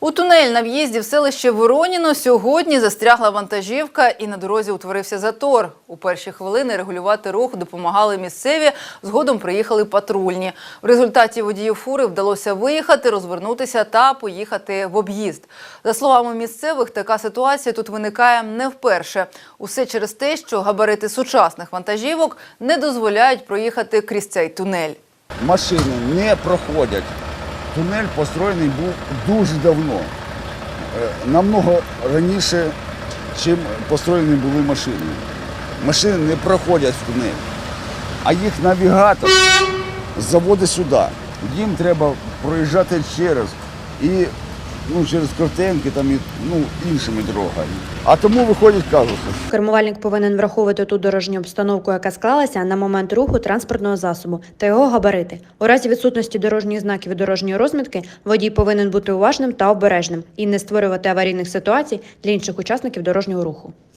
У тунель на в'їзді в селище Вороніно сьогодні застрягла вантажівка і на дорозі утворився затор. У перші хвилини регулювати рух допомагали місцеві, згодом приїхали патрульні. В результаті водію фури вдалося виїхати, розвернутися та поїхати в об'їзд. За словами місцевих, така ситуація тут виникає не вперше. Усе через те, що габарити сучасних вантажівок не дозволяють проїхати крізь цей тунель. машини не проходять. Тунель построєний був дуже давно, Е, намного раніше, чим построєні були машини. Машини не проходять в тунель, а їх навігатор заводить сюди. Їм треба проїжджати через і ну, через Кортенки там, і, ну, іншими дорогами. А тому виходять казуси. Кермувальник повинен враховувати ту дорожню обстановку, яка склалася на момент руху транспортного засобу та його габарити. У разі відсутності дорожніх знаків і дорожньої розмітки водій повинен бути уважним та обережним і не створювати аварійних ситуацій для інших учасників дорожнього руху.